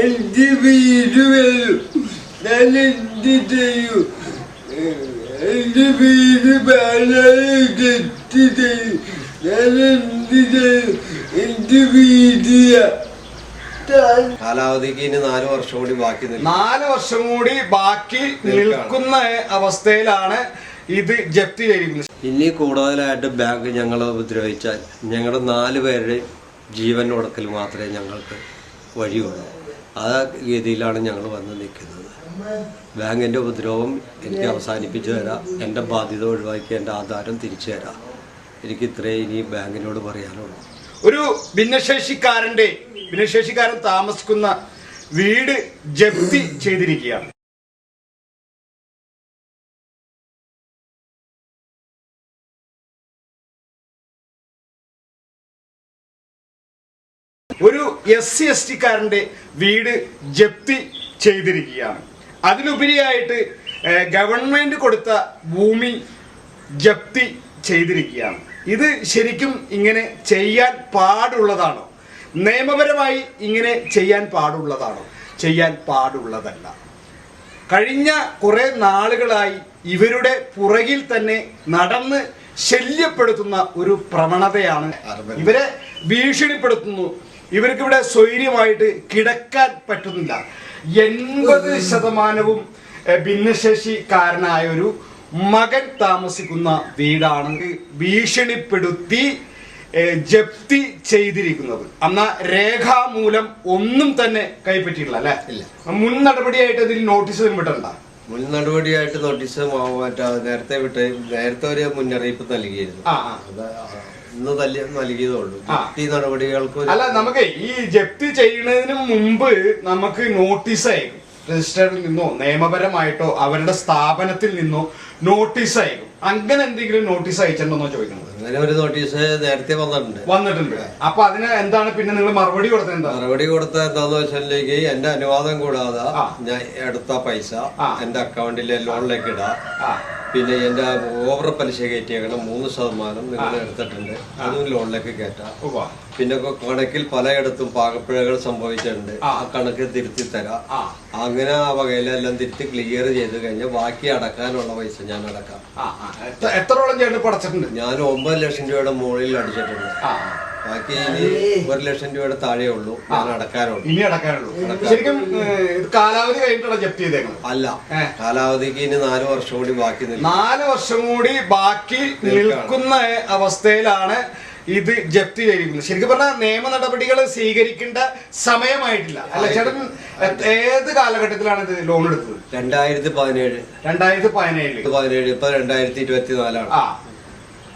എന്റെ വീട് വരും ഞാൻ എന്ത് ചെയ്യും? എന്റെ ഞാൻ എന്ത് കാലാവധിക്ക് ഇനി നാല് വർഷം കൂടി ബാക്കി നാല് വർഷം കൂടി ബാക്കി നിൽക്കുന്ന അവസ്ഥയിലാണ് ഇത് ജപ്തി ചെയ്തിരിക്കുന്നത്. ഇനി കൂടുതലായിട്ട് ബാങ്ക് ഞങ്ങളെ ഉപദ്രവിച്ചാൽ ഞങ്ങളുടെ നാല് പേരുടെ ജീവൻ ഉടക്കൽ മാത്രമേ ഞങ്ങൾക്ക് വഴിയുള്ളൂ. ആ രീതിയിലാണ് ഞങ്ങൾ വന്ന് നിൽക്കുന്നത്. ബാങ്കിന്റെ ഉപദ്രവം എനിക്ക് അവസാനിപ്പിച്ചു തരാം. എന്റെ ബാധ്യത ഒഴിവാക്കി എന്റെ ആധാരം തിരിച്ചു തരാം. എനിക്ക് ഇത്രേ ഇനി ബാങ്കിനോട് പറയാനുള്ളൂ. ഒരു ഭിന്നശേഷിക്കാരന്റെ ഭിന്നശേഷിക്കാരൻ താമസിക്കുന്ന വീട് ജപ്തി ചെയ്തിരിക്കുകയാണ്. എസ് സി എസ് ടിക്കാരന്റെ വീട് ജപ്തി ചെയ്തിരിക്കുകയാണ്. അതിലുപരിയായിട്ട് ഗവൺമെന്റ് ഗവൺമെന്റ് കൊടുത്ത ഭൂമി ജപ്തി ചെയ്തിരിക്കുകയാണ്. ഇത് ശരിക്കും ഇങ്ങനെ ചെയ്യാൻ പാടുള്ളതാണോ? നിയമപരമായി ഇങ്ങനെ ചെയ്യാൻ പാടുള്ളതാണോ? ചെയ്യാൻ പാടുള്ളതല്ല. കഴിഞ്ഞ കുറേ നാളുകളായി ഇവരുടെ പുറകിൽ തന്നെ നടന്ന് ശല്യപ്പെടുത്തുന്ന ഒരു പ്രവണതയാണ് ഇവരെ ഭീഷണിപ്പെടുത്തുന്നു. ഇവർക്ക് ഇവിടെ സ്വൈര്യമായിട്ട് കിടക്കാൻ പറ്റുന്നില്ല. എൺപത് ശതമാനവും ഭിന്നശേഷി ഭിന്നശേഷിക്കാരനായ ഒരു മകൻ താമസിക്കുന്ന വീടാണ് ഭീഷണിപ്പെടുത്തി ജപ്തി ചെയ്തിരിക്കുന്നത്. എന്നാ രേഖാമൂലം ഒന്നും തന്നെ കൈപ്പറ്റിയിട്ടില്ല അല്ലെ? മുൻ നടപടിയായിട്ട് ഇതിൽ നോട്ടീസ് വിട്ടണ്ട മുൻ നടപടിയായിട്ട് നോട്ടീസ് മറ്റേ നേരത്തെ വിട്ട് നേരത്തെ ഒരു മുന്നറിയിപ്പ് നൽകിയിരുന്നു. ഇന്ന് തല്ലി നൽകിയതേ ഉള്ളൂ നടപടികൾക്ക് അല്ല നമുക്ക് ഈ ജപ്തി ചെയ്യുന്നതിന് മുമ്പ് നമുക്ക് നോട്ടീസ് അയക്കും രജിസ്റ്ററിൽ നിന്നോ നിയമപരമായിട്ടോ അവരുടെ സ്ഥാപനത്തിൽ നിന്നോ നോട്ടീസ് അയക്കും അങ്ങനെ എന്തെങ്കിലും നോട്ടീസ് അയച്ചിട്ടുണ്ടോ ചോദിക്കുന്നത്? അങ്ങനെ ഒരു നോട്ടീസ് നേരത്തെ വന്നിട്ടുണ്ട്. വന്നിട്ടുണ്ട്. അപ്പൊ അതിന് എന്താണ് പിന്നെ നിങ്ങൾ മറുപടി കൊടുത്തത് എന്താ? മറുപടി കൊടുത്ത എന്താന്ന് വെച്ചിട്ടുണ്ടെങ്കിൽ എന്റെ അനുവാദം കൂടാതെ ഞാൻ എടുത്ത പൈസ. എന്റെ അക്കൗണ്ടിലെ ലോണിലേക്ക് ഇടാം. പിന്നെ എന്റെ ഓവർ പലിശ കയറ്റിയേക്കണം മൂന്ന് ശതമാനം നിങ്ങൾ എടുത്തിട്ടുണ്ട്. അതും ലോണിലേക്ക് കയറ്റാം. പിന്നെ കണക്കിൽ പലയിടത്തും പാകപ്പിഴകൾ സംഭവിച്ചിട്ടുണ്ട്. ആ. കണക്ക് തിരുത്തി തരാം. അങ്ങനെ ആ വകയിലെല്ലാം തിരുത്തി ക്ലിയർ ചെയ്ത് കഴിഞ്ഞാൽ ബാക്കി അടക്കാനുള്ള പൈസ ഞാൻ അടക്കാം. എത്രയോളം ഞാൻ ഒമ്പത് ലക്ഷം രൂപയുടെ മുകളിൽ അടിച്ചിട്ടുണ്ട്. ബാക്കി ഇനി ഒരു ലക്ഷം രൂപയുടെ താഴെ ഉള്ളൂ. ഞാൻ അടക്കാനുള്ളൂ ഇനി അടക്കാനുള്ളൂ. ശരിക്കും ഇത് കാലാവധി കഴിഞ്ഞിട്ടാണ് ജപ്തി ചെയ്തേക്കുന്നത് അല്ല. കാലാവധിക്ക് ഇനി നാല് വർഷം കൂടി ബാക്കി നിൽക്കും. നാല് വർഷം കൂടി ബാക്കി നിൽക്കുന്ന അവസ്ഥയിലാണ് ഇത് ജപ്തി ചെയ്തിരിക്കുന്നത്. ശരിക്കും പറഞ്ഞാൽ നിയമ നടപടികൾ സ്വീകരിക്കേണ്ട സമയമായിട്ടില്ല. അല്ല ചേട്ടൻ ഏത് കാലഘട്ടത്തിലാണ് ഇത് ലോൺ എടുത്തത്? രണ്ടായിരത്തി പതിനേഴ്. രണ്ടായിരത്തി പതിനേഴ് പതിനേഴ് ഇപ്പൊ രണ്ടായിരത്തി ഇരുപത്തി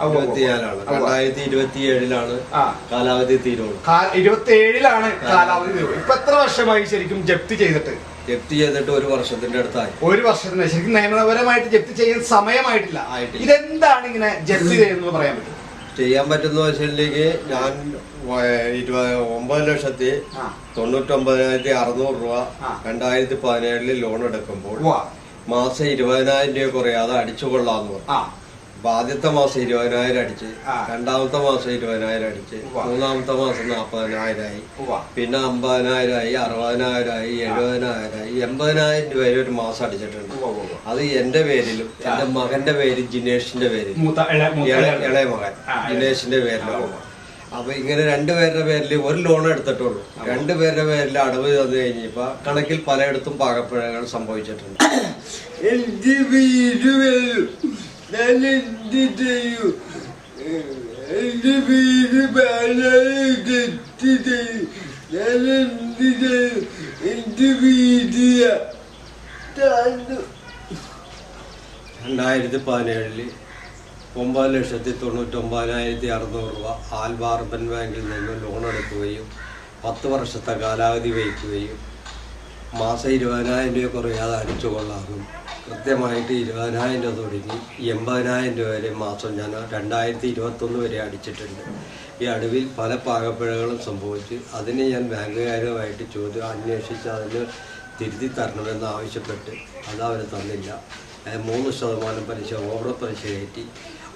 ഇരുപത്തിനാലാണ് രണ്ടായിരത്തി ഇരുപത്തി ഏഴിലാണ് കാലാവധി തീരുള്ളൂ. കാ- ഇരുപത്തി ഏഴിലാണ് കാലാവധി തീരുന്നത്. ഇപ്പൊ എത്ര വർഷമായി ശരിക്കും ജപ്തി ചെയ്തിട്ട്? ജപ്തി ചെയ്തിട്ട് ഒരു വർഷത്തിന്റെ അടുത്തായി. ഒരു വർഷത്തിന് ശരിക്കും നിയമപരമായിട്ട് ജപ്തി ചെയ്യാൻ സമയമായിട്ടില്ല. ഇതെന്താണ് ഇങ്ങനെ ജപ്തി ചെയ്യുന്നത് പറയാൻ പറ്റും? ചെയ്യാൻ പറ്റുന്ന വെച്ചിട്ടുണ്ടെങ്കിൽ ഞാൻ ഇരുപത് ഒമ്പത് ലക്ഷത്തി. തൊണ്ണൂറ്റൊമ്പതിനായിരത്തി അറുന്നൂറ് രൂപ. രണ്ടായിരത്തി പതിനേഴിൽ ലോൺ എടുക്കുമ്പോൾ. മാസം ഇരുപതിനായിരം രൂപ കുറയാതെ അടിച്ചു കൊള്ളാന്ന് പറഞ്ഞു അപ്പൊ ആദ്യത്തെ മാസം ഇരുപതിനായിരം അടിച്ച് രണ്ടാമത്തെ മാസം ഇരുപതിനായിരം അടിച്ച് മൂന്നാമത്തെ മാസം നാൽപ്പതിനായിരമായി ആയി പിന്നെ അമ്പതിനായിരമായി അറുപതിനായിരമായി എഴുപതിനായിരമായി എൺപതിനായിരം രൂപ വരെ ഒരു മാസം അടിച്ചിട്ടുണ്ട്. അത് എന്റെ പേരിലും എന്റെ മകന്റെ പേര് ജിനേഷിന്റെ മൂത്ത ഇളയ- മകൻ ജിനേഷിന്റെ പേരിലും അപ്പൊ ഇങ്ങനെ രണ്ടുപേരുടെ പേരിൽ ഒരു ലോൺ എടുത്തിട്ടുള്ളൂ. രണ്ടുപേരുടെ പേരിൽ അടവ് തന്നു കഴിഞ്ഞപ്പോ കണക്കിൽ പലയിടത്തും പാകപ്പിഴകൾ സംഭവിച്ചിട്ടുണ്ട്. രണ്ടായിരത്തി പതിനേഴിൽ ഒമ്പത് ലക്ഷത്തി തൊണ്ണൂറ്റൊമ്പതിനായിരത്തി അറുന്നൂറ് രൂപ ആൽബാർബൻ ബാങ്കിൽ നിന്ന് ലോൺ എടുക്കുകയും പത്ത് വർഷത്തെ കാലാവധി വയ്ക്കുകയും മാസം ഇരുപതിനായിരം രൂപ കുറയാതെ അടിച്ചു കൊള്ളാമെന്നും കൃത്യമായിട്ട് ഇരുപതിനായിരം രൂപ തുടങ്ങി. എൺപതിനായിരം രൂപ വരെ മാസം ഞാൻ രണ്ടായിരത്തി ഇരുപത്തൊന്ന് വരെ അടിച്ചിട്ടുണ്ട്. ഈ അടുവിൽ പല പാകപ്പിഴകളും സംഭവിച്ച്. അതിനെ ഞാൻ ബാങ്കുകാരുമായിട്ട് ചോദ്യം അന്വേഷിച്ച് അതിന് തിരുത്തി തരണമെന്ന് ആവശ്യപ്പെട്ട് അത് അവർ തന്നില്ല. മൂന്ന് ശതമാനം പലിശ ഓവർ പലിശ കയറ്റി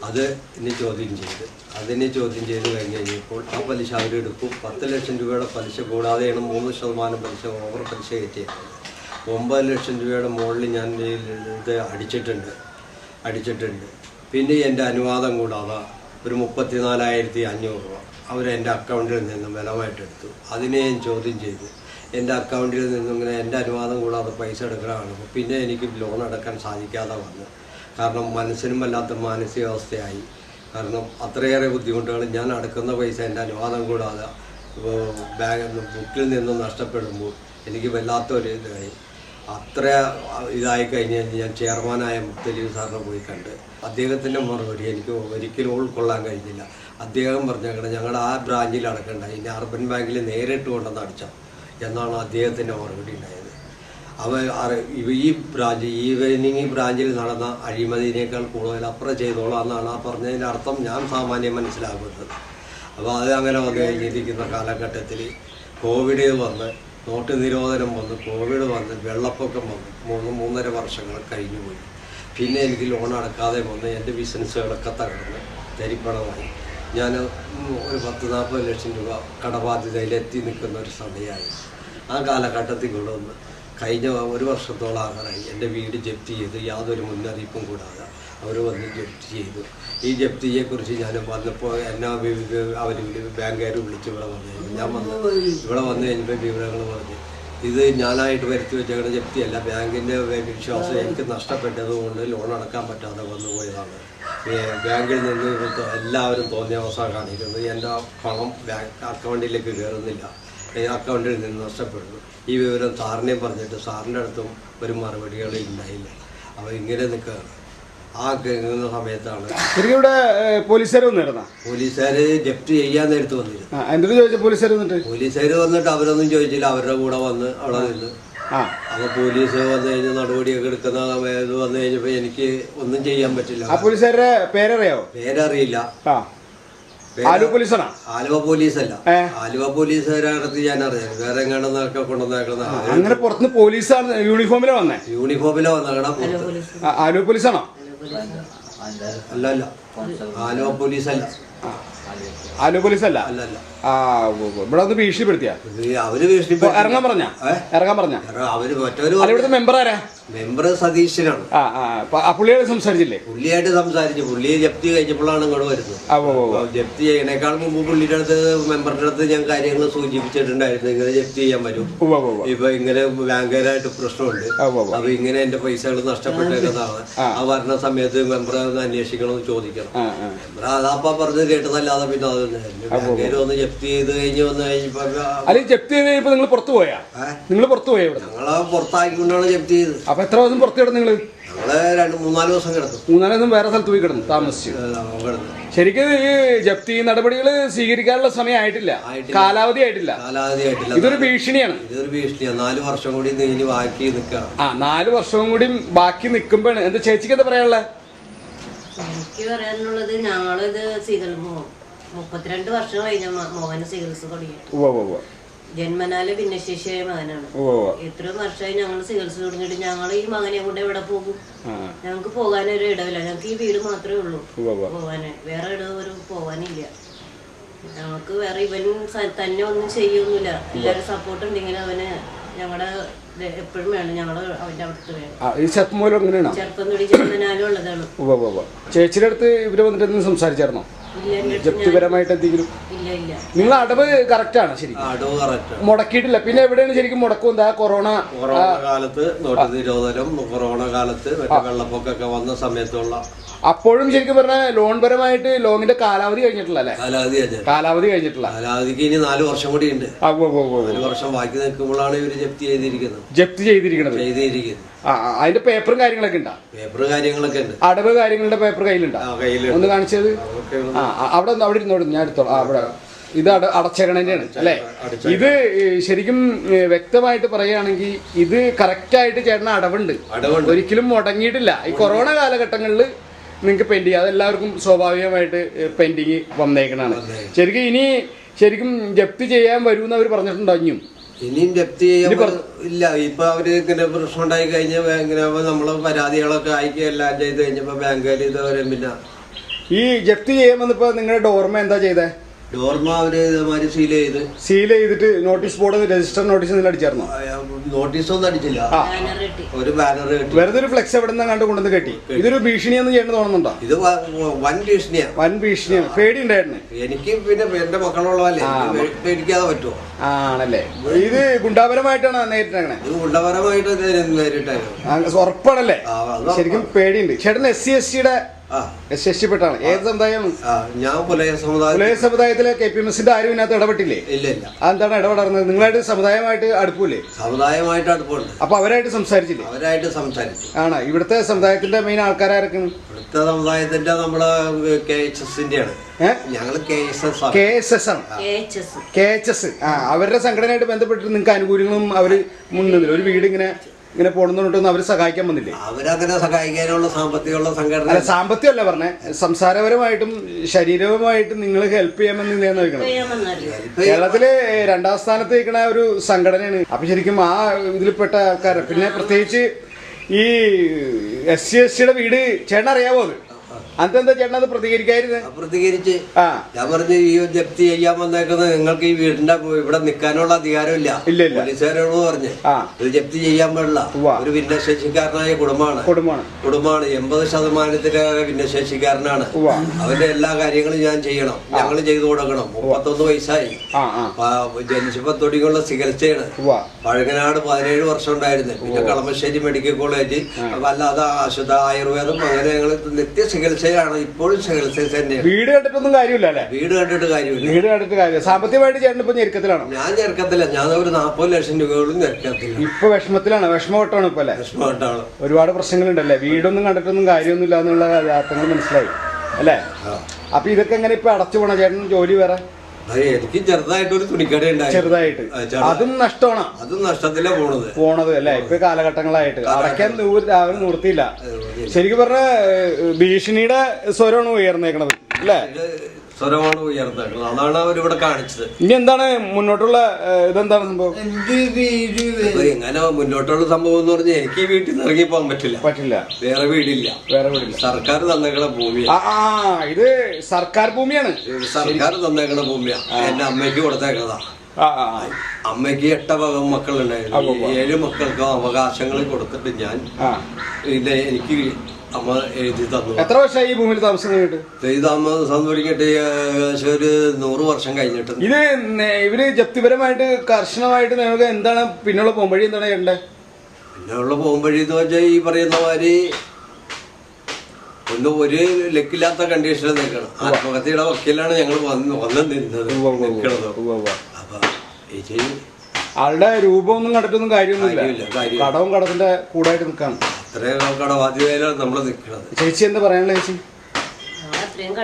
അത് ഇനി ചോദ്യം ചെയ്ത്. അതിനെ ചോദ്യം ചെയ്ത് കഴിഞ്ഞ് കഴിഞ്ഞപ്പോൾ ആ പലിശ അവരെടുക്കും പത്ത് ലക്ഷം രൂപയുടെ പലിശ കൂടാതെയാണ് മൂന്ന് ശതമാനം പലിശ ഓവർ പലിശ കയറ്റിയത്. ഒമ്പത് ലക്ഷം രൂപയുടെ മുകളിൽ ഞാൻ ഇത് അടിച്ചിട്ടുണ്ട്. അടിച്ചിട്ടുണ്ട്. പിന്നെ എന്റെ അനുവാദം കൂടാതെ ഒരു മുപ്പത്തിനാലായിരത്തി അഞ്ഞൂറ് രൂപ അവരെന്റെ അക്കൗണ്ടിൽ നിന്നും ബലമായിട്ട് എടുത്തു അതിനെ ഞാൻ ചോദ്യം ചെയ്തു. എന്റെ അക്കൗണ്ടിൽ നിന്നും ഇങ്ങനെ എന്റെ അനുവാദം കൂടാതെ പൈസ എടുക്കാനാണ് പിന്നെ എനിക്ക് ലോൺ അടക്കാൻ സാധിക്കാതെ വന്നു കാരണം മനസ്സിനും വല്ലാത്ത മാനസികാവസ്ഥയായി. കാരണം അത്രയേറെ ബുദ്ധിമുട്ടുകൾ ഞാൻ അടക്കുന്ന പൈസ എന്റെ അനുവാദം കൂടാതെ ബാഗ് ബുക്കിൽ നിന്നും നഷ്ടപ്പെടുമ്പോൾ എനിക്ക് വല്ലാത്തൊരു ഇതായി. അത്ര ഇതായി കഴിഞ്ഞ് ഞാൻ ചെയർമാനായ മുത്തലീബ് സാറിനെ പോയി കണ്ട് അദ്ദേഹത്തിന്റെ മറുപടി എനിക്ക് ഒരിക്കലും ഉൾക്കൊള്ളാൻ കഴിഞ്ഞില്ല. അദ്ദേഹം പറഞ്ഞേക്കണം ഞങ്ങളുടെ ആ ബ്രാഞ്ചിൽ അടക്കണ്ട ഇനി അർബൻ ബാങ്കിൽ നേരിട്ട് കൊണ്ടുവന്ന് അടച്ചോ എന്നാണ് അദ്ദേഹത്തിന്റെ മറുപടി ഉണ്ടായത്. അവ ഈ ബ്രാഞ്ച് ഈ ഈവനിങ് ബ്രാഞ്ചിൽ നടന്ന അഴിമതിനേക്കാൾ കൂടുതൽ അപ്പുറം ചെയ്തോളാം എന്നാണ് ആ പറഞ്ഞതിന്റെ അർത്ഥം ഞാൻ സാമാന്യം മനസ്സിലാക്കുന്നത്. അപ്പോൾ അത് അങ്ങനെ വന്നു കഴിഞ്ഞിരിക്കുന്ന കാലഘട്ടത്തിൽ കോവിഡ് വന്ന് നോട്ട് നിരോധനം വന്ന് കോവിഡ് വന്ന് വെള്ളപ്പൊക്കം വന്ന് മൂന്ന് മൂന്നര വർഷങ്ങൾ കഴിഞ്ഞു പോയി. പിന്നെ എനിക്ക് ലോൺ അടക്കാതെ വന്ന് എന്റെ ബിസിനസ്സുകളൊക്കെ തകർന്ന് തരിപ്പണമായി. ഞാൻ ഒരു പത്ത് നാൽപ്പത് ലക്ഷം രൂപ കടബാധ്യതയിൽ എത്തി നിൽക്കുന്ന ഒരു സമയമായി. ആ കാലഘട്ടത്തിൽ കൂടെ ഒന്ന് കഴിഞ്ഞ ഒരു വർഷത്തോളം ആകാറായി എന്റെ വീട് ജപ്തി ചെയ്ത്. യാതൊരു മുന്നറിയിപ്പും കൂടാതെ അവർ വന്ന് ജപ്തി ചെയ്തു. ഈ ജപ്തിയെക്കുറിച്ച് ഞാൻ വന്നപ്പോൾ എന്നെ അവർ ബാങ്കുകാർ വിളിച്ച് ഇവിടെ വന്നു. ഞാൻ വന്ന് ഇവിടെ വന്ന് കഴിഞ്ഞപ്പോൾ വിവരങ്ങൾ പറഞ്ഞു. ഇത് ഞാനായിട്ട് വരുത്തി വെച്ചേക്കുന്ന ജപ്തിയല്ല. ബാങ്കിന്റെ വിശ്വാസം എനിക്ക് നഷ്ടപ്പെട്ടതുകൊണ്ട് ലോൺ അടക്കാൻ പറ്റാതെ വന്നു പോയതാണ്. ബാങ്കിൽ നിന്ന് എല്ലാവരും തോന്നിയ അവസ്ഥ കാണിക്കുന്നത് എന്റെ പണം ബാങ്ക് അക്കൗണ്ടിലേക്ക് കയറുന്നില്ല. അക്കൗണ്ടിൽ നിന്ന് നഷ്ടപ്പെടുന്നു. ഈ വിവരം സാറിനെയും പറഞ്ഞിട്ട് സാറിന്റെ അടുത്തും ഒരു മറുപടികൾ ഉണ്ടായില്ല അപ്പോൾ ഇങ്ങനെ നിൽക്കുകയാണ്. ആ കേൾക്കുന്ന സമയത്താണ് ഇവിടെ പോലീസുകാർ വന്നിരുന്ന? പോലീസുകാർ ജപ്തി ചെയ്യാൻ നേരത്ത് വന്നിരുന്നു. ചോദിച്ച പോലീസുകാർ വന്നിട്ട്? പോലീസുകാർ വന്നിട്ട് അവരൊന്നും ചോദിച്ചില്ല. അവരുടെ കൂടെ വന്ന് അവിടെ നിന്ന്. ആ. അപ്പോൾ പോലീസ് വന്നു കഴിഞ്ഞാൽ നടപടിയൊക്കെ എടുക്കുന്ന സമയത്ത് വന്നു കഴിഞ്ഞപ്പോ എനിക്ക് ഒന്നും ചെയ്യാൻ പറ്റില്ല. പോലീസുകാരുടെ പേരറിയാവോ? പേരറിയില്ല. ആ ആലു പോലീസാണോ? ആലുവ പോലീസല്ല. അല്ല ആലുവ പോലീസുകാരടുത്ത് ഞാൻ അറിയാം വേറെ എങ്ങാണ്ടെന്നൊക്കെ കൊണ്ടുവന്നേക്കുന്ന അങ്ങനെ പുറത്തുനിന്ന് പോലീസാണ് യൂണിഫോമിലാ വന്നേ? യൂണിഫോമിലോ വന്നേക്കണം ആലുവ പോലീസാണോ? അല്ല അല്ല. ആലുവ പോലീസല്ല. ആലു പോലീസല്ല അല്ല ആ. ഇവിടെ ഒന്ന് ഭീഷണിപ്പെടുത്തിയ അവർ ഇറങ്ങാൻ പറഞ്ഞ? ഇറങ്ങാൻ പറഞ്ഞ അവർ മറ്റൊരു ഇവിടുത്തെ മെമ്പർ ആരാ മെമ്പർ സതീശനാണ് ആ ആ പുള്ളിയോട് സംസാരിച്ചില്ലേ പുള്ളിയായിട്ട് സംസാരിച്ചു പുള്ളി ജപ്തി കഴിഞ്ഞപ്പോഴാണ് ഇങ്ങോട്ട് വരുന്നത് ജപ്തി ചെയ്യണേക്കാൾ മുമ്പ് പുള്ളിയുടെ അടുത്ത് മെമ്പറിന്റെ അടുത്ത് ഞാൻ കാര്യങ്ങൾ സൂചിപ്പിച്ചിട്ടുണ്ടായിരുന്നു ഇങ്ങനെ ജപ്തി ചെയ്യാൻ വരും. ഇപ്പൊ ഇങ്ങനെ ബാങ്കുകാരായിട്ട് പ്രശ്നമുണ്ട്. അപ്പൊ ഇങ്ങനെ എന്റെ പൈസകൾ നഷ്ടപ്പെട്ടേക്കുന്നതാണ് ആ വരുന്ന സമയത്ത് മെമ്പർ അന്വേഷിക്കണം അന്വേഷിക്കണമെന്ന് ചോദിക്കണം മെമ്പർ അതാപ്പ പറഞ്ഞ് കേട്ടതല്ലാതെ പിന്നെ അത് ബാങ്കുകാർ ഒന്ന് ജപ്തി ചെയ്ത് കഴിഞ്ഞ് വന്നു കഴിഞ്ഞപ്പോ അല്ല ഈ ജപ്തി ചെയ്ത് കഴിഞ്ഞപ്പോ നിങ്ങൾ പുറത്തു പോയാ? നിങ്ങൾ പുറത്തു പോയാ ഇവിടെ ഞങ്ങളെ പുറത്താക്കിക്കൊണ്ടാണ് ജപ്തി ചെയ്തത് അപ്പൊ എത്ര ദിവസം പുറത്തു കിടന്നു നിങ്ങൾ? ഞങ്ങൾ രണ്ട് മൂന്നാൽ ദിവസം കിടക്കും. മൂന്നാലൊന്നും വേറെ സ്ഥലത്ത് പോയി കിടന്നു താമസിച്ചു. കിടന്നു. ശരിക്കും ഈ ജപ്തി നടപടികൾ സ്വീകരിക്കാനുള്ള സമയമായിട്ടില്ല ആയിട്ടില്ല. കാലാവധി ആയിട്ടില്ല. കാലാവധി ആയിട്ടില്ല. ഇതൊരു ഭീഷണിയാണ്. ഇതൊരു ഭീഷണിയാണ്. നാല് വർഷം കൂടി ബാക്കി നിൽക്കണം. ആ നാല് വർഷവും കൂടി ബാക്കി നിൽക്കുമ്പോഴാണ്. എന്താ ചേച്ചിക്ക് എന്താ പറയാനുള്ളത് എനിക്ക് പറയാനുള്ളത് ഞങ്ങളിത് ചികിത്സ മുപ്പത്തിരണ്ട് വർഷം കഴിഞ്ഞ മോഹന ചികിത്സ തുടങ്ങിയിട്ട്. ജന്മനാല് ഭിന്നശേഷിയായ മകനാണ്. ഇത്രയും വർഷമായി ഞങ്ങൾ ചികിത്സ തുടങ്ങിയിട്ട്. ഞങ്ങൾ ഈ മകനെ കൊണ്ട് എവിടെ പോകും? ഞങ്ങൾക്ക് പോകാനൊരു ഇടവില്ല. ഞങ്ങൾക്ക് ഈ വീട് മാത്രമേ ഉള്ളൂ. പോവാന്. വേറെ ഇടവ് ഒരു പോവാനില്ല. ഞങ്ങൾക്ക് വേറെ ഇവൻ തന്നെ ഒന്നും ചെയ്യൊന്നുമില്ല. എല്ലാവരും സപ്പോർട്ട് ഉണ്ടെങ്കിൽ അവന് ഞങ്ങളുടെ എപ്പോഴും വേണം വേണം. ഈ എങ്ങനെയാണോ ചെറുപ്പം തൊടി ഉള്ളതാണ്. ചേച്ചിയുടെ അടുത്ത് ഇവർ വന്നിട്ട് എന്തെങ്കിലും സംസാരിച്ചായിരുന്നോ? ഇല്ല എന്റെ അടുത്ത് ജപ്തിപരമായിട്ട് എന്തെങ്കിലും നിങ്ങൾ അടവ് കറക്റ്റ് ആണ് ശരി അടവ് കറക്റ്റ് മുടക്കിയിട്ടില്ല. പിന്നെ എവിടെയാണ് ശരിക്കും മുടക്കും? എന്താ കൊറോണ കൊറോണ കാലത്ത് നോട്ട് നിരോധനം കൊറോണ കാലത്ത് വെള്ളപ്പൊക്കൊക്കെ വെള്ളപ്പൊക്കമൊക്കെ വന്ന സമയത്തുള്ള അപ്പോഴും ശരിക്കും പറഞ്ഞാൽ ലോൺ പരമായിട്ട് ലോണിന്റെ കാലാവധി കഴിഞ്ഞിട്ടില്ല അല്ലേ? കാലാവധി കാലാവധി കഴിഞ്ഞിട്ടില്ല. കാലാവധിക്ക് ഇനി നാല് വർഷം കൂടി ഉണ്ട്. നാല് വർഷം ബാക്കി നിൽക്കുമ്പോഴാണ് ഇവർ ജപ്തി ചെയ്തിരിക്കുന്നത്. ജപ്തി ചെയ്തിരിക്കുന്നത്. ചെയ്തിരിക്കുന്നത്. ആ അതിന്റെ പേപ്പറും കാര്യങ്ങളൊക്കെ ഉണ്ടാ? പേപ്പർ കാര്യങ്ങളൊക്കെ ഉണ്ട്. അടവ് കാര്യങ്ങളുടെ പേപ്പർ കയ്യിലുണ്ടാ? ഒന്ന് കാണിച്ചത്? ആ അവിടെ ഒന്ന് അവിടെ ഇരുന്നോടും ഞാൻ എടുത്തോളാം. അവിടെ. ഇത് അട അടച്ചേക്കണേന്റെയാണ് അല്ലേ? ഇത് ശരിക്കും വ്യക്തമായിട്ട് പറയുകയാണെങ്കിൽ ഇത് കറക്റ്റായിട്ട് ചേട്ടന് അടവുണ്ട്. ഒരിക്കലും മുടങ്ങിയിട്ടില്ല. ഈ കൊറോണ കാലഘട്ടങ്ങളിൽ നിങ്ങൾക്ക് പെൻഡിങ് അതെല്ലാവർക്കും സ്വാഭാവികമായിട്ട് പെൻഡിങ് വന്നേക്കണാണ് ശരിക്കും ഇനി ശരിക്കും ജപ്തി ചെയ്യാൻ വരുമെന്ന് അവർ പറഞ്ഞിട്ടുണ്ടോ ഇനിയും? ഇനിയും ജപ്തി ചെയ്യാൻ ഇല്ല ഇപ്പൊ അവർ ഇങ്ങനെ പ്രശ്നം ഉണ്ടായി കഴിഞ്ഞ ഇങ്ങനെ നമ്മൾ പരാതികളൊക്കെ അയക്കുക എല്ലാം ചെയ്ത് കഴിഞ്ഞപ്പോ ബാങ്കുകാർ ഇതുവരെ പിന്നെ ഈ ജപ്തി ചെയ്യാൻ ഇപ്പൊ നിങ്ങളുടെ ഡോർമ എന്താ ചെയ്തേ? ഡോർമ അവർ ഇതേമാതിരി സീൽ ചെയ്ത്. സീൽ ചെയ്തിട്ട് നോട്ടീസ് ബോർഡ് രജിസ്റ്റർ നോട്ടീസ് നിങ്ങൾ അടിച്ചായിരുന്നോ? നോട്ടീസൊന്നും അടിച്ചില്ല. ആ. ഒരു ബാനർ കെട്ടി വെറുതെ ഒരു ഫ്ലെക്സ് എവിടെ നിന്ന് കണ്ട് കൊണ്ടുവന്ന് കെട്ടി? ഇതൊരു ഭീഷണിയെന്ന് ചെയ്യണമെന്ന് തോന്നുന്നുണ്ടോ? ഇത് വ- വൻ ഭീഷണിയാണ് വൻ ഭീഷണിയാണ് പേടി ഉണ്ടായിരുന്നു എനിക്ക് പിന്നെ എന്റെ മക്കളുള്ളതല്ലേ. എനിക്ക് പേടിക്കാതെ പറ്റുമോ ആണല്ലേ. ഇത് ഗുണ്ടാപരമായിട്ടാണ് നേരിട്ടങ്ങനെ ഇത് ഗുണ്ടപരമായിട്ട് നേരിട്ടായിരുന്നു. ഉറപ്പാണല്ലേ? ആ, അത് ശരിക്കും പേടിയുണ്ട്. ചേട്ടൻ എസ് സി എസ് ടിയുടെ ആ. എസ് സി എസ് ടി പെട്ടാണ് ഏത് സമുദായം? ഞാൻ പുലയ സമുദായം പുലയ സമുദായത്തിലെ കെ പി എം എസിന്റെ ആരും ഇതിനകത്ത് ഇടപെട്ടില്ലേ? ഇല്ല ഇല്ല. അതെന്താണ് ഇടപെടുന്നത് നിങ്ങളായിട്ട് സമുദായമായിട്ട് അടുപ്പില്ലേ സമുദായമായിട്ട് അടുപ്പുണ്ട് അപ്പൊ അവരായിട്ട് സംസാരിച്ചില്ലേ? അവരായിട്ട് സംസാരിച്ചു. ആണ്? ഇവിടുത്തെ സമുദായത്തിന്റെ മെയിൻ ആൾക്കാരൊക്കെ ഇവിടുത്തെ സമുദായത്തിന്റെ നമ്മളെ K H എസിന്റെയാണ്. K H S. ആ അവരുടെ സംഘടനയായിട്ട് ബന്ധപ്പെട്ടിട്ട് നിങ്ങൾക്ക് ആനുകൂല്യങ്ങളും അവർ മുന്നിൽ ഒരു വീട് ഇങ്ങനെ ഇങ്ങനെ പോണെന്നുണ്ടെന്ന് അവർ സഹായിക്കാൻ വന്നില്ലേ? അവരങ്ങനെ സഹായിക്കാനുള്ള സാമ്പത്തികമുള്ള സംഘടന അല്ല സാമ്പത്തികമല്ല പറഞ്ഞേ. സംസാരപരമായിട്ടും ശരീരപരമായിട്ടും നിങ്ങൾ ഹെൽപ്പ് ചെയ്യാമെന്ന് വന്നറിയോ കേരളത്തിൽ രണ്ടാം സ്ഥാനത്ത് നിൽക്കുന്ന ഒരു സംഘടനയാണ്. അപ്പൊ ശരിക്കും ആ ഇതിൽപ്പെട്ട ആൾക്കാരെ. പിന്നെ പ്രത്യേകിച്ച് ഈ എസ് സി എസ് സിയുടെ വീട് ചേട്ടൻ അറിയാവോ അത്? അന്നത്തെ ചേട്ടനത് ചേട്ടൻ അത് പ്രതികരിക്കായിരുന്നത് പ്രതികരിച്ച്. ഞാൻ പറഞ്ഞു ഈ ജപ്തി ചെയ്യാൻ വന്നേക്കുന്നത് നിങ്ങൾക്ക് ഈ വീടിന്റെ ഇവിടെ നിൽക്കാനുള്ള അധികാരമില്ല. പോലീസുകാരോട് പറഞ്ഞ് ഇത് ജപ്തി ചെയ്യാൻ പാടില്ല. ഒരു ഭിന്നശേഷിക്കാരനായ കുടുംബമാണ്. കുടുംബമാണ്. കുടുംബമാണ്. എൺപത് ശതമാനത്തിലേറെ ഭിന്നശേഷിക്കാരനാണ്. അവന്റെ എല്ലാ കാര്യങ്ങളും ഞാൻ ചെയ്യണം. ഞങ്ങൾ ചെയ്തു കൊടുക്കണം. മുപ്പത്തൊന്ന് വയസ്സായി. ജനിച്ചപ്പോ തൊടിക്കുള്ള ചികിത്സയാണ്. പഴകനാട് പതിനേഴ് വർഷം ഉണ്ടായിരുന്നു. പിന്നെ കളമശ്ശേരി മെഡിക്കൽ കോളേജ് അല്ലാതെ ആശുദ്ധ ആയുർവേദം അങ്ങനെ ഞങ്ങൾ നിത്യ ചികിത്സയാണ് ഇപ്പോഴും ചികിത്സ തന്നെയാണ് വീട് കണ്ടിട്ടൊന്നും കാര്യമില്ല അല്ലേ? വീട് കണ്ടിട്ട് കാര്യമില്ല. വീട് കണ്ടിട്ട് കാര്യമില്ല. സാമ്പത്തികമായിട്ട് ചേട്ടൻ ഇപ്പൊ ഞെരുക്കത്തിലാണോ? ഞാൻ ചേർക്കത്തില്ല ഞാൻ ഒരു നാൽപ്പത് ലക്ഷം രൂപയോളം ഞെരുക്കത്തില്ല. ഇപ്പൊ വിഷമത്തിലാണ്. വിഷമവട്ടമാണ് ഇപ്പൊ അല്ലേ? വിഷമമായിട്ടാണ് ഒരുപാട് പ്രശ്നങ്ങളുണ്ടല്ലേ? വീടൊന്നും കണ്ടിട്ടൊന്നും കാര്യമൊന്നുമില്ല എന്നുള്ള യാത്രകൾ മനസ്സിലായി. അല്ലേ? അപ്പൊ ഇതൊക്കെ എങ്ങനെ ഇപ്പൊ അടച്ചു പോണ? ചേട്ടൻ ജോലി വേറെ? എനിക്ക് ചെറുതായിട്ട് ഒരു തുണിക്കട ഉണ്ടായി ചെറുതായിട്ട്. അതും നഷ്ടമാണ്? അതും നഷ്ടത്തിലാ പോണത്. പോണത് അല്ലേ? ഇപ്പൊ കാലഘട്ടങ്ങളായിട്ട്. അടയ്ക്കാൻ രാവിലെ നിർത്തിയില്ല ശരിക്കും പറഞ്ഞ ഭീഷണിയുടെ സ്വരമാണ് ഉയർന്നേക്കണത്. അല്ലേ? സ്വരമാണ് ഉയർന്നത് അതാണ് അവരിവിടെ കാണിച്ചത്. ഇനി എന്താണ് മുന്നോട്ടുള്ള ഇതെന്താണ് സംഭവം? എങ്ങനെ മുന്നോട്ടുള്ള സംഭവം എന്ന് പറഞ്ഞാൽ എനിക്ക് ഈ വീട്ടിൽ നിന്ന് ഇറങ്ങി പോകാൻ പറ്റില്ല. പറ്റില്ല. വേറെ വീടില്ല. വേറെ വീടില്ല. സർക്കാർ തന്നേക്കണ ഭൂമി ഇത് സർക്കാർ ഭൂമിയാണ്. സർക്കാർ തന്നേക്കണ ഭൂമിയാണ് എന്റെ അമ്മയ്ക്ക് കൊടുത്തേക്കതാ. അമ്മയ്ക്ക് എട്ട വക മക്കളുണ്ടായിരുന്നു. ഈ ഏഴ് മക്കൾക്കും അവകാശങ്ങൾ കൊടുത്തിട്ട് ഞാൻ ഇത് എനിക്ക് അമ്മ എഴുതി തന്നു എത്ര വർഷമായി ഈ ഭൂമിയിൽ താമസം കഴിഞ്ഞിട്ട് ഇത് അമ്മ സംഭവിക്കട്ടെ ഏകദേശം ഒരു നൂറ് വർഷം കഴിഞ്ഞിട്ട്. ഇത് നേ- ഇവർ ജപ്തിപരമായിട്ട് കർശനമായിട്ട് നിങ്ങൾക്ക് എന്താണ് പിന്നുള്ള പോംവഴി എന്താണ് ചെയ്യേണ്ടത്? പിന്നെ ഉള്ള പോകുമ്പോഴേ എന്ന് വെച്ചാൽ ഈ പറയുന്ന മാതിരി ഒന്ന് ഒരു ലക്കില്ലാത്ത കണ്ടീഷനിൽ നിൽക്കണം. ആത്മഹത്യയുടെ വക്കീലാണ് ഞങ്ങൾ വന്ന് വന്ന് നിന്നത് നിൽക്കണത്. അപ്പൊ ചേച്ചി ആളുടെ രൂപമൊന്നും കണ്ടിട്ടൊന്നും കാര്യമൊന്നുമില്ല. കാര്യമില്ല, കാര്യമില്ല. കടവും കടത്തിന്റെ കൂടായിട്ട് നിൽക്കാണ്. നമ്മൾ നിൽക്കുന്നത് ചേച്ചി എന്താ പറയാനുള്ള ചേച്ചി? അത്രയും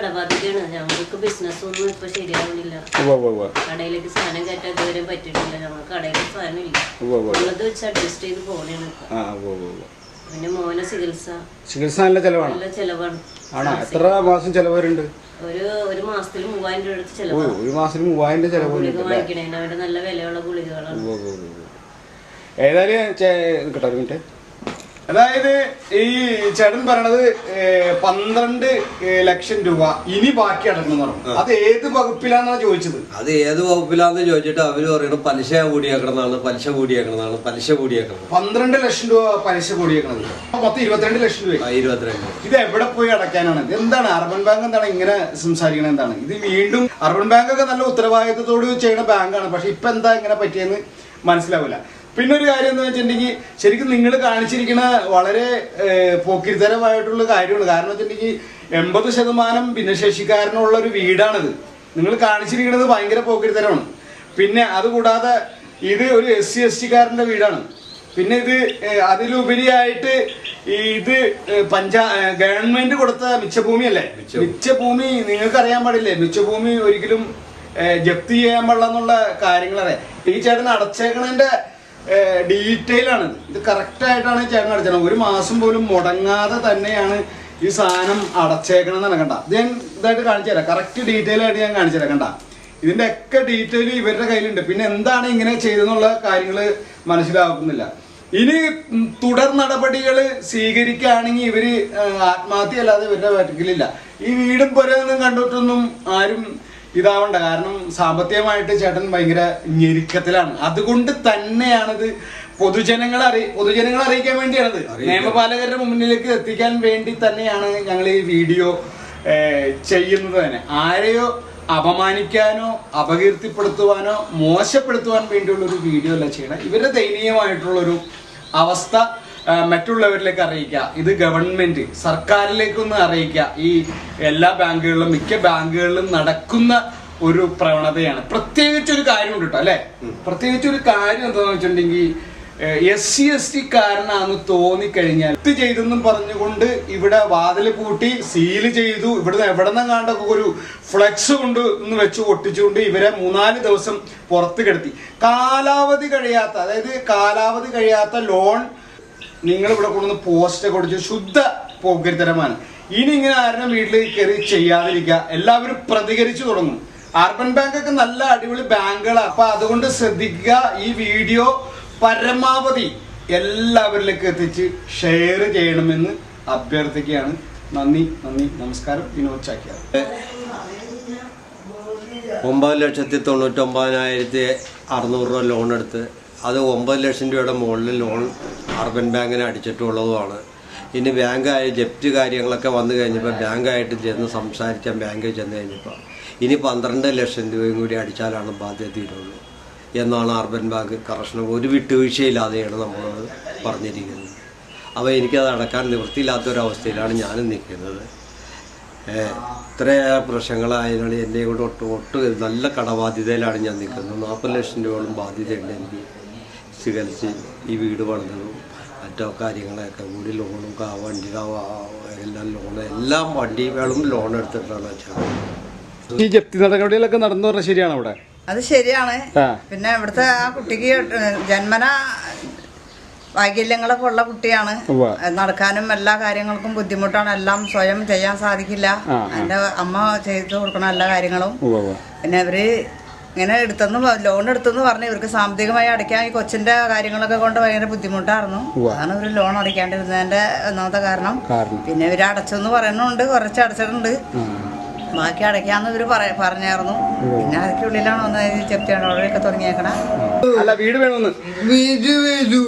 ഞങ്ങൾക്ക് ബിസിനസ് ഒന്നും ഇപ്പൊ ശരിയാവുന്നില്ല ഉവ്വ് ഉവ്വ് ഉവ്വ്. കടയിലേക്ക് സാധനം കയറ്റാൻ ഇതുവരെ പറ്റിയിട്ടില്ല. ഞങ്ങൾക്ക് കടയിലേക്ക് സാധനം ഇല്ല. ഉള്ളത് വെച്ച് അഡ്ജസ്റ്റ് ചെയ്ത് പോകണേണ്. പിന്നെ മോനെ ചികിത്സ. ചികിത്സ നല്ല ചെലവാണ്? നല്ല ചെലവാണ്. ആണോ? എത്ര മാസം ചെലവരുണ്ട്? ഒരു ഒരു മാസത്തിൽ മൂവായിരം രൂപ അടുത്ത് ഓ ഒരു മാസത്തിൽ മൂവായിരം രൂപ ചെലവ് ഗുളിക വാങ്ങിക്കണേന് അവന്റെ നല്ല വിലയുള്ള ഗുളികകളാണ്. ഏതായാലും ഒരു മിനിറ്റ്. അതായത് ഈ ചേട്ടൻ പറയണത് പന്ത്രണ്ട് ലക്ഷം രൂപ. ഇനി ബാക്കി അടക്കണം അത് ഏത് വകുപ്പിലാന്നാണ് ചോദിച്ചത്? അത് ഏത് വകുപ്പിലാന്ന് ചോദിച്ചിട്ട് അവർ പറയണം പലിശ കൂടിയാക്കണമെന്നാണ് പലിശ കൂടിയാക്കണമെന്നാണ് പലിശ കൂടിയാക്കണം പന്ത്രണ്ട് ലക്ഷം രൂപ പലിശ കൂടിയാക്കണത്. മൊത്തം ഇരുപത്തിരണ്ട് ലക്ഷം രൂപ ഇരുപത്തിരണ്ട്. ഇത് എവിടെ പോയി അടക്കാനാണ് എന്താണ്? അർബൻ ബാങ്ക് എന്താണ് ഇങ്ങനെ സംസാരിക്കണത് എന്താണ്? ഇത് വീണ്ടും അർബൻ ബാങ്ക് ഒക്കെ നല്ല ഉത്തരവാദിത്തത്തോട് ചെയ്യുന്ന ബാങ്കാണ്. പക്ഷെ ഇപ്പൊ എന്താ ഇങ്ങനെ പറ്റിയെന്ന് മനസ്സിലാവില്ല. പിന്നെ ഒരു കാര്യം എന്താ വെച്ചിട്ടുണ്ടെങ്കിൽ ശരിക്കും നിങ്ങൾ കാണിച്ചിരിക്കുന്ന വളരെ പോക്കിരിതരമായിട്ടുള്ള കാര്യമാണ്. കാരണം വെച്ചിട്ടുണ്ടെങ്കിൽ എൺപത് ശതമാനം ഭിന്നശേഷിക്കാരനുള്ള ഒരു വീടാണിത്. നിങ്ങൾ കാണിച്ചിരിക്കുന്നത് ഭയങ്കര പോക്കിരിത്തരമാണ്. പിന്നെ അതുകൂടാതെ ഇത് ഒരു എസ് സി എസ് ടിക്കാരന്റെ വീടാണ്. പിന്നെ ഇത് അതിലുപരിയായിട്ട് ഇത് പഞ്ചാ ഗവൺമെന്റ് കൊടുത്ത മിച്ചഭൂമിയല്ലേ? മിച്ചഭൂമി. നിങ്ങൾക്ക് അറിയാൻ പാടില്ലേ? മിച്ചഭൂമി ഒരിക്കലും ജപ്തി ചെയ്യാൻ പാടില്ല എന്നുള്ള കാര്യങ്ങളറിയാം ഈ ചേട്ടൻ അടച്ചേക്കണതിന്റെ ഡീറ്റെയിൽ ആണ്. ഇത് കറക്റ്റായിട്ടാണ് ചേട്ടൻ അടച്ചത്. ഒരു മാസം പോലും മുടങ്ങാതെ തന്നെയാണ് ഈ സാധനം അടച്ചേക്കണം എന്നാണ് കണ്ട. ഇത് ഞാൻ ഇതായിട്ട് കാണിച്ചു തരാം. കറക്റ്റ് ഡീറ്റെയിൽ ആയിട്ട് ഞാൻ കാണിച്ചു തരാം കണ്ട. ഇതിന്റെ ഒക്കെ ഡീറ്റെയിൽ ഇവരുടെ കയ്യിലുണ്ട്. പിന്നെ എന്താണ് ഇങ്ങനെ ചെയ്തെന്നുള്ള കാര്യങ്ങൾ മനസ്സിലാക്കുന്നില്ല ഇനി തുടർ നടപടികൾ സ്വീകരിക്കുകയാണെങ്കിൽ ഇവർ ആത്മഹത്യ അല്ലാതെ ഇവരുടെ പറ്റില്ല ഈ വീടും പുരയൊന്നും കണ്ടിട്ടൊന്നും ആരും ഇതാവണ്ട. കാരണം സാമ്പത്തികമായിട്ട് ചേട്ടൻ ഭയങ്കര ഞെരുക്കത്തിലാണ്. അതുകൊണ്ട് തന്നെയാണിത് പൊതുജനങ്ങളെ അറി പൊതുജനങ്ങളെ അറിയിക്കാൻ വേണ്ടിയാണത്. നിയമപാലകരുടെ മുന്നിലേക്ക് എത്തിക്കാൻ വേണ്ടി തന്നെയാണ് ഞങ്ങൾ ഈ വീഡിയോ ചെയ്യുന്നത് തന്നെ. ആരെയോ അപമാനിക്കാനോ അപകീർത്തിപ്പെടുത്തുവാനോ മോശപ്പെടുത്തുവാൻ വേണ്ടിയുള്ള ഒരു വീഡിയോ അല്ല ചെയ്യണം ഇവരുടെ ദയനീയമായിട്ടുള്ളൊരു അവസ്ഥ മറ്റുള്ളവരിലേക്ക് അറിയിക്കുക. ഇത് ഗവൺമെന്റ് സർക്കാരിലേക്കൊന്ന് അറിയിക്കുക. ഈ എല്ലാ ബാങ്കുകളിലും മിക്ക ബാങ്കുകളിലും നടക്കുന്ന ഒരു പ്രവണതയാണ്. പ്രത്യേകിച്ച് ഒരു കാര്യമുണ്ട് കേട്ടോ അല്ലെ? പ്രത്യേകിച്ച് ഒരു കാര്യം എന്താണെന്ന് വെച്ചിട്ടുണ്ടെങ്കിൽ എസ് സി എസ് ടി കാരനാന്ന് തോന്നിക്കഴിഞ്ഞാൽ ഇത് ചെയ്തെന്നും പറഞ്ഞുകൊണ്ട് ഇവിടെ വാതിൽ പൂട്ടി സീൽ ചെയ്തു ഇവിടുന്ന് എവിടെ നിന്നാണ്ടൊക്കെ ഒരു ഫ്ലെക്സ് കൊണ്ട് എന്ന് വെച്ച് ഒട്ടിച്ചുകൊണ്ട് ഇവരെ മൂന്നാൽ ദിവസം പുറത്ത് കിടത്തി. കാലാവധി കഴിയാത്ത അതായത് കാലാവധി കഴിയാത്ത ലോൺ നിങ്ങൾ ഇവിടെ കൊണ്ടുവന്ന് പോസ്റ്റ് കൊടുത്ത് ശുദ്ധ പോക്കരിത്തരമാണ് ഇനി ഇങ്ങനെ ആരുടെ വീട്ടിൽ കയറി ചെയ്യാതിരിക്കുക എല്ലാവരും പ്രതികരിച്ചു തുടങ്ങും. അർബൻ ബാങ്ക് ഒക്കെ നല്ല അടിപൊളി ബാങ്കുകളാണ് അപ്പൊ അതുകൊണ്ട് ശ്രദ്ധിക്കുക ഈ വീഡിയോ പരമാവധി എല്ലാവരിലേക്ക് എത്തിച്ച് ഷെയർ ചെയ്യണമെന്ന് അഭ്യർത്ഥിക്കുകയാണ്. നന്ദി നന്ദി നമസ്കാരം. വിനോദ് ചാക്യ ഒമ്പത് ലക്ഷത്തി തൊണ്ണൂറ്റൊമ്പതിനായിരത്തി അറുന്നൂറ് രൂപ ലോൺ എടുത്ത് അത് ഒമ്പത് ലക്ഷം രൂപയുടെ മുകളിൽ ലോൺ അർബൻ ബാങ്കിന് അടിച്ചിട്ടുള്ളതുമാണ്. ഇനി ബാങ്കായ ജപ്റ്റ് കാര്യങ്ങളൊക്കെ വന്നു കഴിഞ്ഞപ്പോൾ ബാങ്കായിട്ട് ചെന്ന് സംസാരിച്ച ബാങ്കിൽ ചെന്ന് കഴിഞ്ഞപ്പോൾ ഇനി പന്ത്രണ്ട് ലക്ഷം രൂപയും കൂടി അടിച്ചാലാണ് ബാധ്യത തീരുള്ളൂ എന്നാണ് അർബൻ ബാങ്ക് കറക്ഷൻ ഒരു വിട്ടുവീഴ്ചയില്ലാതെയാണ് നമ്മൾ പറഞ്ഞിരിക്കുന്നത്. അപ്പോൾ എനിക്കത് അടക്കാൻ നിവൃത്തിയില്ലാത്തൊരവസ്ഥയിലാണ് ഞാനും നിൽക്കുന്നത്. ഇത്ര പ്രശ്നങ്ങളായതുകൊണ്ട് എന്നെ കൊണ്ട് ഒട്ട് ഒട്ട് നല്ല കടബാധ്യതയിലാണ് ഞാൻ നിൽക്കുന്നത്. നാൽപ്പത് ലക്ഷം രൂപയോളം ബാധ്യതയുണ്ട് എനിക്ക്. ചികിത്സ ഈ വീട് പണിതതും മറ്റോ കാര്യങ്ങളൊക്കെ. കൂടി ലോണും കാ വണ്ടി എല്ലാം ലോൺ എല്ലാം വണ്ടികളും ലോൺ എടുത്തിട്ടാണ് വെച്ചാൽ ഈ ജപ്തി നടപടികളൊക്കെ നടന്നു പറഞ്ഞാൽ ശരിയാണ് അവിടെ? അത് ശരിയാണ്. പിന്നെ ഇവിടുത്തെ ആ കുട്ടിക്ക് ജന്മന വൈകല്യങ്ങളൊക്കെ ഉള്ള കുട്ടിയാണ്. നടക്കാനും എല്ലാ കാര്യങ്ങൾക്കും ബുദ്ധിമുട്ടാണ്. എല്ലാം സ്വയം ചെയ്യാൻ സാധിക്കില്ല. എന്റെ അമ്മ ചെയ്തു കൊടുക്കണം എല്ലാ കാര്യങ്ങളും. പിന്നെ ഇവർ ഇങ്ങനെ എടുത്തെന്ന് ലോൺ എടുത്തെന്ന് പറഞ്ഞു. ഇവർക്ക് സാമ്പത്തികമായി അടയ്ക്കാൻ ഈ കൊച്ചിന്റെ കാര്യങ്ങളൊക്കെ കൊണ്ട് ഭയങ്കര ബുദ്ധിമുട്ടായിരുന്നു. അതാണ് ഇവർ ലോൺ അടയ്ക്കാണ്ടിരുന്നതിന്റെ ഒന്നാമത്തെ കാരണം. പിന്നെ ഇവർ അടച്ചെന്ന് പറയുന്നുണ്ട്. കുറച്ച് അടച്ചിട്ടുണ്ട്. ബാക്കി അടയ്ക്കാന്ന് ഇവർ പറ- പറഞ്ഞായിരുന്നു. പിന്നെ അതിനുള്ളിലാണ് ഒന്ന് ചെപ്റ്റാണ് അവിടെയൊക്കെ തുടങ്ങിയേക്കണേ. അല്ല വീട് വേണമെന്ന് വീട് വരൂ